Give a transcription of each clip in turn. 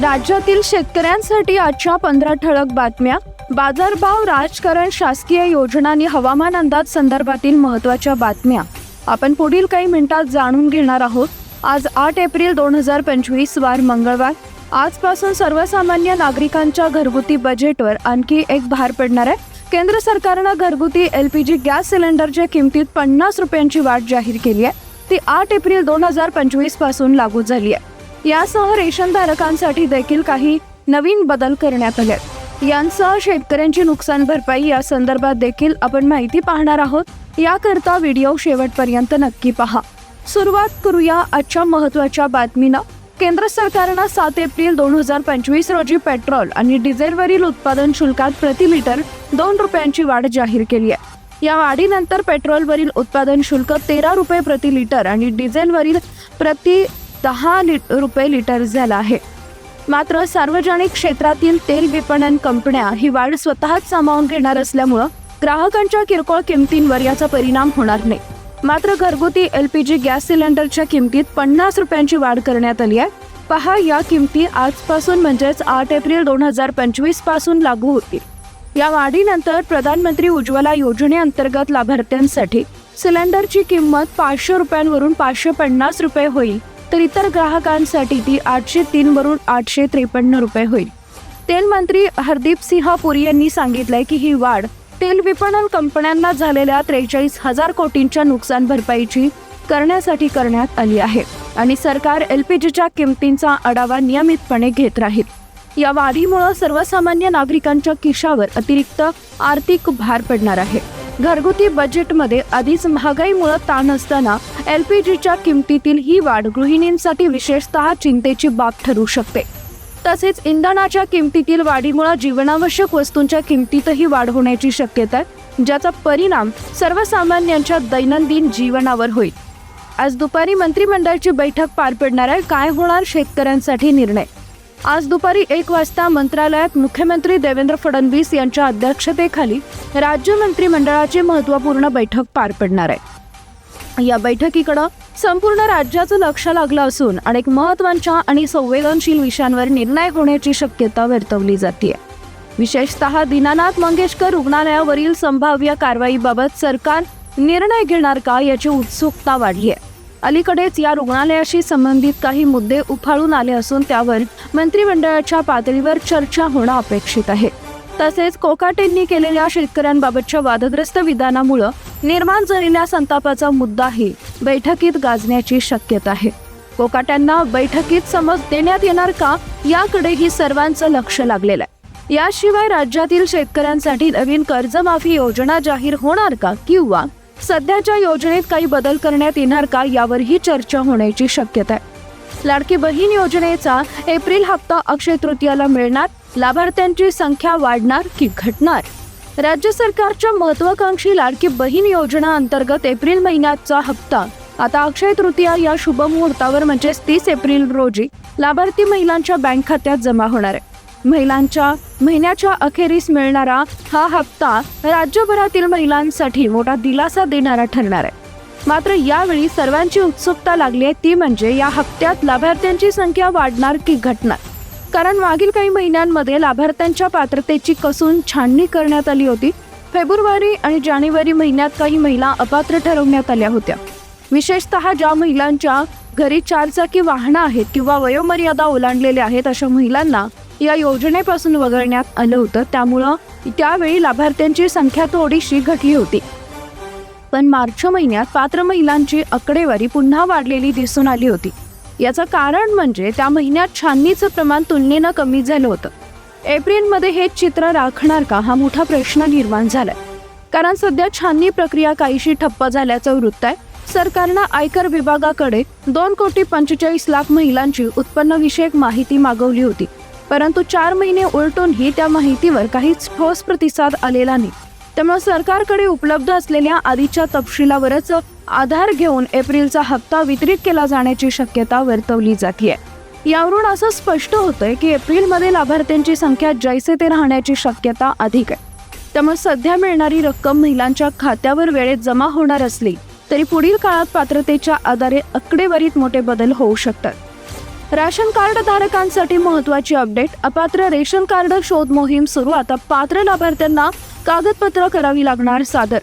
राज्यातील शेतकऱ्यांसाठी आजच्या पंधरा ठळक बातम्या. बाजारभाव राजकारण शासकीय योजना आणि हवामान अंदाज संदर्भातील महत्त्वाच्या बातम्या. आपण पुढील काही मिनिटात जाणून घेणार आहोत. आज आठ एप्रिल दोन हजार पंचवीस वार मंगळवार. आजपासून सर्वसामान्य नागरिकांच्या घरगुती बजेटवर आणखी एक भार पडणार आहे. केंद्र सरकारनं घरगुती एल पी जी गॅस सिलेंडरच्या किमतीत पन्नास रुपयांची वाढ जाहीर केली आहे. ती आठ एप्रिल दोन हजार पंचवीसपासून लागू झाली आहे. यासह रेशनधारकांसाठी देखील काही नवीन बदल करण्यात आले. आहेत. यांसह शेतकऱ्यांची नुकसान भरपाई या संदर्भात देखील आपण माहिती पाहणार आहोत. याकरता व्हिडिओ शेवटपर्यंत नक्की पहा. सुरुवात करूया आजच्या महत्त्वाच्या बातमीनं. केंद्र सरकारनं सात एप्रिल दोन हजार पंचवीस रोजी पेट्रोल आणि डिझेलवरील उत्पादन शुल्कात प्रति लिटर दोन रुपयांची वाढ जाहीर केली आहे. या वाढीनंतर पेट्रोलवरील उत्पादन शुल्क तेरा रुपये प्रति लिटर आणि डिझेलवरील प्रति दहा लिट रुपये लिटर झाला आहे. मात्र सार्वजनिक क्षेत्रातील तेल विपणन कंपन्या ही वाढ स्वतःच सामावून घेणार असल्यामुळं ग्राहकांच्या किरकोळ किमतींवर याचा परिणाम होणार नाही. मात्र घरगुती एल पी जी गॅस सिलेंडरच्या किमतीत पन्नास रुपयांची वाढ करण्यात आली आहे. पहा या किमती आजपासून म्हणजेच आठ एप्रिल दोन हजार पंचवीसपासून लागू होतील. या वाढीनंतर प्रधानमंत्री उज्ज्वला योजनेअंतर्गत लाभार्थ्यांसाठी सिलेंडरची किंमत पाचशे रुपयांवरून पाचशे पन्नास रुपये होईल. तर इतर ग्राहकांसाठी ती आठशे तीन वरून आठशे त्रेपन्न रुपये होईल. तेल मंत्री हरदीप सिंह पुरी यांनी सांगितलंय की ही वाढ तेल विपणन कंपन्यांना झालेल्या त्रेचाळीस हजार कोटींच्या नुकसान भरपाईची करण्यासाठी करण्यात आली आहे आणि सरकार एल पी जीच्या किमतींचा आढावा नियमितपणे घेत राहील. या वाढीमुळे सर्वसामान्य नागरिकांच्या खिशावर अतिरिक्त आर्थिक भार पडणार आहे. घरगुती बजेटमध्ये आधीच महागाईमुळे ताण असताना एल पी जीच्या किमतीतील ही वाढ गृहिणींसाठी विशेषतः चिंतेची बाब ठरू शकते. तसेच इंधनाच्या किमतीतील वाढीमुळे जीवनावश्यक वस्तूंच्या किमतीतही वाढ होण्याची शक्यता आहे ज्याचा परिणाम सर्वसामान्यांच्या दैनंदिन जीवनावर होईल. आज दुपारी मंत्रिमंडळाची बैठक पार पडणार आहे. काय होणार? शेतकऱ्यांसाठी निर्णय आज दुपारी एक वाजता मंत्रालयात मुख्यमंत्री देवेंद्र फडणवीस यांच्या अध्यक्षतेखाली राज्य मंत्रिमंडळाची महत्त्वपूर्ण बैठक पार पडणार आहे. या बैठकीकडं संपूर्ण राज्याचं लक्ष लागलं असून अनेक महत्त्वाच्या आणि संवेदनशील विषयांवर निर्णय होण्याची शक्यता वर्तवली जाते विशेषतः दीनानाथ मंगेशकर रुग्णालयावरील संभाव्य कारवाईबाबत सरकार निर्णय घेणार का याची उत्सुकता वाढली आहे अलीकडेच या रुग्णालयाशी संबंधित काही मुद्दे उफाळून आले असून त्यावर मंत्रिमंडळाच्या पातळीवर चर्चा होणं अपेक्षित आहे. तसेच कोकाटेंनी केलेल्या शेतकऱ्यांबाबतच्या वादग्रस्त विधानामुळं निर्माण झालेल्या संतापाचा मुद्दाही बैठकीत गाजण्याची शक्यता आहे. कोकाट्यांना बैठकीत समज देण्यात येणार का याकडेही सर्वांचं लक्ष लागलेलं आहे. याशिवाय राज्यातील शेतकऱ्यांसाठी नवीन कर्जमाफी योजना जाहीर होणार का किंवा सध्याच्या योजनेत काही बदल करण्यात येणार का यावरही चर्चा होण्याची शक्यता आहे. लाडकी बहीण योजनेचा एप्रिल हप्ता अक्षय तृतीयाला मिळणार. लाभार्थ्यांची संख्या वाढणार की घटणार? राज्य सरकारच्या महत्वाकांक्षी लाडकी बहीण योजना अंतर्गत एप्रिल महिन्याचा हप्ता. आता अक्षय तृतीया या शुभ मुहूर्तावर म्हणजेच तीस एप्रिल रोजी लाभार्थी महिलांच्या बँक खात्यात जमा होणार आहे. महिलांच्या महिन्याच्या अखेरीस मिळणारा हा हप्ता राज्यभरातील महिलांसाठी मोठा दिलासा देणारा ठरणार आहे. मात्र यावेळी सर्वांची उत्सुकता लागली आहे. ती म्हणजे या हप्त्यात लाभार्थ्यांची संख्या वाढणार की घटणार? कारण मागील काही महिन्यांमध्ये लाभार्थ्यांच्या पात्रतेची कसून छाननी करण्यात आली होती. फेब्रुवारी आणि जानेवारी महिन्यात काही महिला अपात्र ठरवण्यात आल्या होत्या. विशेषतः ज्या महिलांच्या घरी चारचाकी वाहनं आहेत किंवा वयोमर्यादा ओलांडलेल्या आहेत अशा महिलांना या योजनेपासून वगळण्यात आलं होतं. त्यामुळं त्यावेळी लाभार्थ्यांची संख्या थोडीशी घटली होती. पण मार्च महिन्यात पात्र महिलांची आकडेवारी पुन्हा वाढलेली दिसून आली होती. याचं कारण म्हणजे त्या महिन्यात छाननीचं प्रमाण तुलनेनं कमी झालं होतं. एप्रिलमध्ये हे चित्र राखणार का हा मोठा प्रश्न निर्माण झालाय. कारण सध्या छाननी प्रक्रिया काहीशी ठप्प झाल्याचं वृत्त आहे. सरकारनं आयकर विभागाकडे दोन कोटी पंचेचाळीस लाख महिलांची उत्पन्नविषयक माहिती मागवली होती. परंतु चार महिने उलटूनही त्या माहितीवर काहीच ठोस प्रतिसाद आलेला नाही. त्यामुळे सरकारकडे उपलब्ध असलेल्या आधीच्या तपशिलावरच आधार घेऊन एप्रिलचा हप्ता वितरित केला जाण्याची शक्यता वर्तवली जाते यावरून असं स्पष्ट होतंय की एप्रिलमध्ये लाभार्थ्यांची संख्या जैसे ते राहण्याची शक्यता अधिक आहे. त्यामुळे सध्या मिळणारी रक्कम महिलांच्या खात्यावर वेळेत जमा होणार असली तरी पुढील काळात पात्रतेच्या आधारे आकडेवारीत मोठे बदल होऊ शकतात. राशन कार्ड धारकांसाठी महत्वाची अपडेट. अपात्र रेशन कार्ड शोध मोहीम सुरू. आता पात्र लाभार्थ्यांना कागदपत्र करावी लागणार सादर.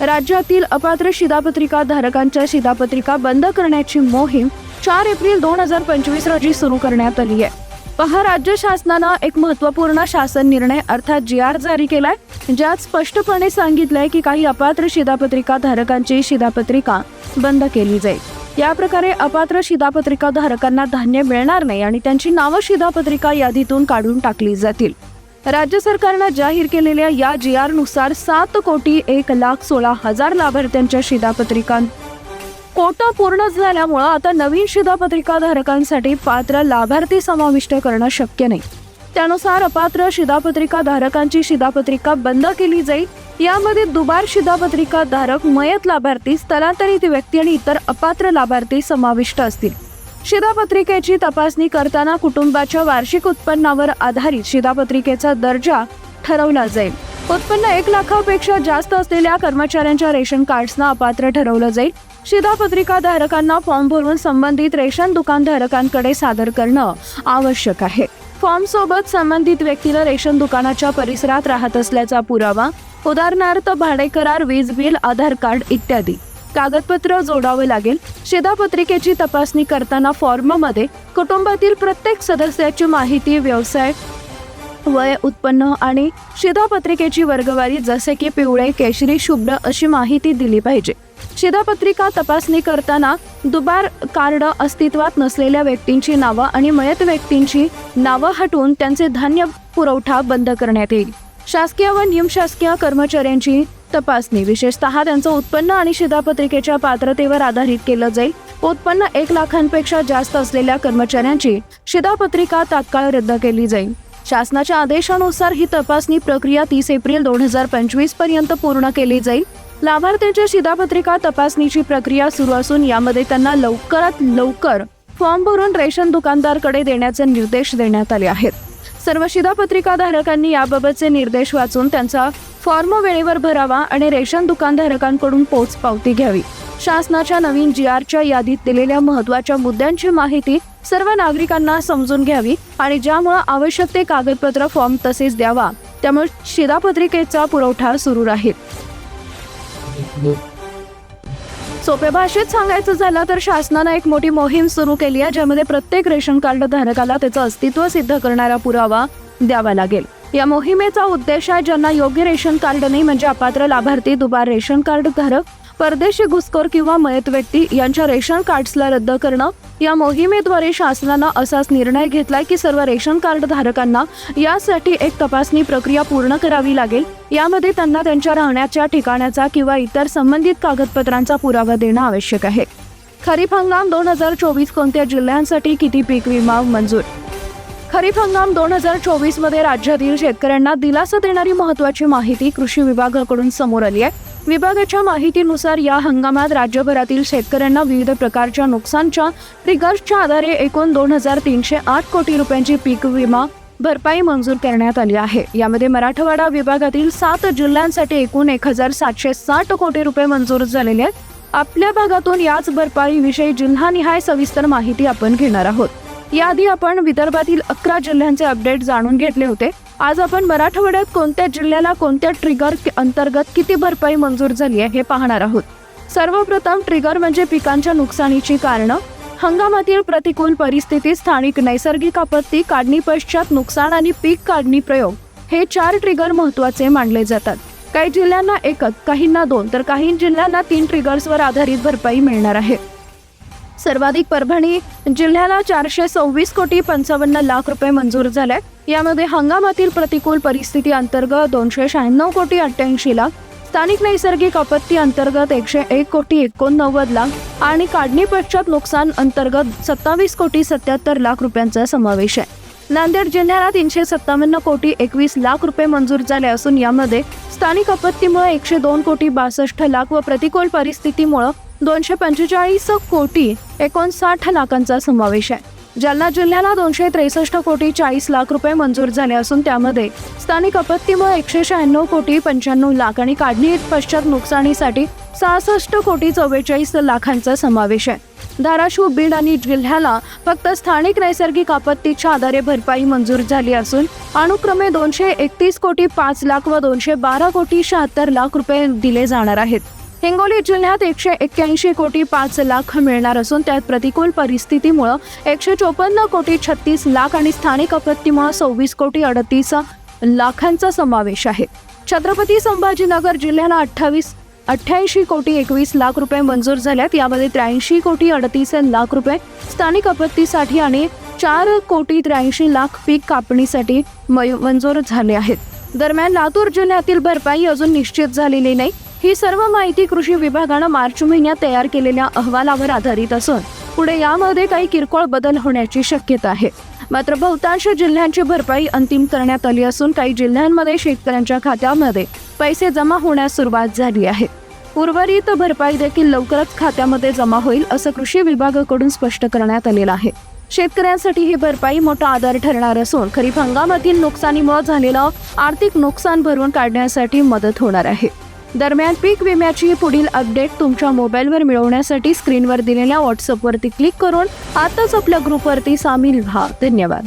राज्यातील अपात्र शिधापत्रिका धारकांच्या शिधापत्रिका बंद करण्याची मोहीम चार एप्रिल दोन हजार पंचवीस रोजी सुरू करण्यात आली आहे. पहा राज्य शासनानं एक महत्त्वपूर्ण शासन निर्णय अर्थात जी आर जारी केलाय ज्यात स्पष्टपणे सांगितलंय की काही अपात्र शिधापत्रिका धारकांची शिधापत्रिका बंद केली जाईल. या प्रकारे अपात्र शिधापत्रिका धारकांना धान्य मिळणार नाही आणि त्यांची नावं शिधापत्रिका यादीतून काढून टाकली जातील. राज्य सरकारनं जाहीर केलेल्या या जी आरनुसार सात कोटी एक लाख सोळा हजार लाभार्थ्यांच्या शिधापत्रिकां कोटा पूर्ण झाल्यामुळं आता नवीन शिधापत्रिका धारकांसाठी पात्र लाभार्थी समाविष्ट करणं शक्य नाही. त्यानुसार अपात्र शिधापत्रिका धारकांची शिधापत्रिका बंद केली जाईल. यामध्ये दुबार शिधापत्रिका धारक मयत लाभार्थी स्थलांतरित व्यक्ती आणि इतर अपात्र लाभार्थी समाविष्ट असतील. शिधापत्रिकेची तपासणी करताना कुटुंबाच्या वार्षिक उत्पन्नावर आधारित शिधापत्रिकेचा दर्जा ठरवला जाईल. उत्पन्न एक लाखापेक्षा जास्त असलेल्या कर्मचाऱ्यांच्या रेशन कार्ड्सना अपात्र ठरवलं जाईल. शिधापत्रिका धारकांना फॉर्म भरून संबंधित रेशन दुकानधारकांकडे सादर करणं आवश्यक आहे. फॉर्म सोबत संबंधित व्यक्तीला रेशन दुकानाच्या परिसरात राहत असल्याचा पुरावा उदाहरणार्थ भाडे करार वीज बिल आधार कार्ड इत्यादी. कागदपत्र जोडावे लागेल. शिधापत्रिकेची तपासणी करताना फॉर्ममध्ये कुटुंबातील प्रत्येक सदस्याची माहिती व्यवसाय वय उत्पन्न आणि शिधापत्रिकेची वर्गवारी जसे की पिवळे केशरी शुभ्र अशी माहिती दिली पाहिजे. शिधापत्रिका तपासणी करताना दुबार कार्ड अस्तित्वात नसलेल्या व्यक्तींची नावं आणि मयत व्यक्तींची नावं हटवून त्यांचे धान्य पुरवठा बंद करण्यात येईल. शासकीय व निमशासकीय कर्मचाऱ्यांची तपासणी. विशेषतः त्यांचं उत्पन्न आणि शिधापत्रिकेच्या पात्रतेवर आधारित केलं जाईल. उत्पन्न एक लाखांपेक्षा जास्त असलेल्या कर्मचाऱ्यांची शिधापत्रिका तात्काळ रद्द केली जाईल. शासनाच्या आदेशानुसार ही तपासणी प्रक्रिया तीस एप्रिल दोन हजार पंचवीसपर्यंत पूर्ण केली जाईल. लाभार्थ्यांच्या शिधापत्रिका तपासणीची प्रक्रिया सुरू असून यामध्ये त्यांना लवकरात लवकर फॉर्म भरून रेशन दुकानदारकडे देण्याचे निर्देश देण्यात आले आहेत. सर्व शिधापत्रिका धारकांनी याबाबतचे निर्देश वाचून त्यांचा फॉर्म वेळेवर भरावा आणि रेशन दुकानधारकांकडून पोच पावती घ्यावी. शासनाच्या नवीन जी आरच्या यादीत दिलेल्या महत्त्वाच्या मुद्द्यांची माहिती सर्व नागरिकांना समजून घ्यावी आणि ज्यामुळे आवश्यक ते कागदपत्र फॉर्म तसेच द्यावा. त्यामुळे शिधापत्रिकेचा पुरवठा सुरू राहील. सोप्या भाषेत सांगायचं झालं तर शासनानं एक मोठी मोहीम सुरू केली आहे ज्यामध्ये प्रत्येक रेशन कार्ड धारकाला त्याचं अस्तित्व सिद्ध करणारा पुरावा द्यावा लागेल. या मोहिमेचा उद्देश आहे ज्यांना योग्य रेशन कार्ड नाही म्हणजे अपात्र लाभार्थी दुबार रेशन कार्ड धारक परदेशी घुसखोर किंवा मयत व्यक्ती यांच्या रेशन कार्ड्सला रद्द करणं या मोहिमेद्वारे शासनानं असाच निर्णय घेतलाय की सर्व रेशन कार्ड धारकांना यासाठी एक तपासणी प्रक्रिया पूर्ण करावी लागेल. यामध्ये त्यांना त्यांच्या राहण्याच्या ठिकाणाचा किंवा इतर संबंधित कागदपत्रांचा पुरावा देणं आवश्यक आहे. खरीप हंगाम दोन हजार चोवीस कोणत्या जिल्ह्यांसाठी किती पीक विमा मंजूर? खरीप हंगाम दोन हजार चोवीसमध्ये राज्यातील शेतकऱ्यांना दिलासा देणारी महत्वाची माहिती कृषी विभागाकडून समोर आली आहे. विभागाच्या माहितीनुसार या हंगामात राज्यभरातील शेतकऱ्यांना विविध प्रकारच्या नुकसानच्या ट्रिगर्सच्या आधारे एकूण दोन हजार तीनशे आठ कोटी रुपयांची पीक विमा भरपाई मंजूर करण्यात आली आहे. यामध्ये मराठवाडा विभागातील सात जिल्ह्यांसाठी एकूण एक हजार सातशे साठ कोटी रुपये मंजूर झालेले आहेत. आपल्या भागातून याच भरपाईविषयी जिल्हानिहाय सविस्तर माहिती आपण घेणार आहोत. याआधी आपण विदर्भातील अकरा जिल्ह्यांचे अपडेट जाणून घेतले होते. आज आपण मराठवाड्यात कोणत्या जिल्ह्याला कोणत्या ट्रिगर अंतर्गत किती भरपाई मंजूर झाली आहे हे पाहणार आहोत. सर्वप्रथम ट्रिगर म्हणजे पिकांच्या नुकसानीची कारणं. हंगामातील प्रतिकूल परिस्थिती स्थानिक नैसर्गिक आपत्ती काढणी पश्चात नुकसान आणि पीक काढणी प्रयोग हे चार ट्रिगर महत्त्वाचे मानले जातात. काही जिल्ह्यांना एकच काहींना दोन तर काही जिल्ह्यांना तीन ट्रिगर्सवर आधारित भरपाई मिळणार आहे. सर्वाधिक परभणी जिल्ह्याला चारशे सव्वीस कोटी पंचावन्न लाख रुपये मंजूर झाले. यामध्ये हंगामातील प्रतिकूल परिस्थिती अंतर्गत दोनशे शहाण्णव कोटी अठ्ठ्याऐंशी लाख स्थानिक नैसर्गिक आपत्ती अंतर्गत एकशे एक कोटी एकोणनव्वद लाख आणि काढणी पश्चात नुकसान अंतर्गत सत्तावीस कोटी सत्याहत्तर लाख रुपयांचा समावेश आहे. नांदेड जिल्ह्याला तीनशे सत्तावन्न कोटी एकवीस लाख रुपये मंजूर झाले असून यामध्ये स्थानिक आपत्तीमुळे एकशे दोन कोटी बासष्ट लाख व प्रतिकूल परिस्थितीमुळे दोनशे पंचेचाळीस कोटी एकोणसाठ लाखांचा समावेश आहे. जालना जिल्ह्याला दोनशे त्रेसष्ट कोटी चाळीस लाख रुपये मंजूर झाले असून त्यामध्ये स्थानिक आपत्तीमुळे एकशे शहाण्णव कोटी पंच्याण्णव लाख आणि काढणी पश्चात नुकसानीसाठी सहासष्ट कोटी चव्वेचाळीस लाखांचा समावेश आहे. धाराशिव बीड आणि जिल्ह्याला फक्त स्थानिक नैसर्गिक आपत्तीच्या आधारे भरपाई मंजूर झाली असून अनुक्रमे दोनशे एकतीस कोटी पाच लाख व दोनशे बारा कोटी शहात्तर लाख रुपये दिले जाणार आहेत. हिंगोली जिल्ह्यात एकशे एक्क्याऐंशी कोटी पाच लाख मिळणार असून त्यात प्रतिकूल परिस्थितीमुळं एकशे चोपन्न कोटी छत्तीस लाख आणि स्थानिक आपत्तीमुळं सव्वीस कोटी अडतीस लाखांचा समावेश आहे. छत्रपती संभाजीनगर जिल्ह्याला अठ्ठावीस अठ्ठ्याऐंशी कोटी एकवीस लाख रुपये मंजूर झाल्यात. यामध्ये त्र्याऐंशी कोटी अडतीस लाख रुपये स्थानिक आपत्तीसाठी आणि चार कोटी त्र्याऐंशी लाख पीक कापणीसाठी मय- मंजूर झाले आहेत. दरम्यान लातूर जिल्ह्यातील भरपाई अजून निश्चित झालेली नाही. ही सर्व माहिती कृषी विभागानं मार्च महिन्यात तयार केलेल्या अहवालावर आधारित असून पुढे यामध्ये काही किरकोळ बदल होण्याची शक्यता आहे. मात्र बहुतांश जिल्ह्यांची भरपाई अंतिम करण्यात आली असून काही जिल्ह्यांमध्ये शेतकऱ्यांच्या खात्यामध्ये पैसे जमा होण्यास सुरुवात झाली आहे. उर्वरित भरपाई देखील लवकरच खात्यामध्ये जमा होईल असं कृषी विभागाकडून स्पष्ट करण्यात आलेलं आहे. शेतकऱ्यांसाठी ही भरपाई मोठा आधार ठरणार असून खरीप हंगामातील नुकसानीमुळे झालेलं आर्थिक नुकसान भरून काढण्यासाठी मदत होणार आहे. दरम्यान पीक विम्याची पुढील अपडेट तुमच्या मोबाईलवर मिळवण्यासाठी स्क्रीनवर दिलेल्या व्हॉट्सअपवरती क्लिक करून आताच आपल्या ग्रुपवरती सामील व्हा. धन्यवाद.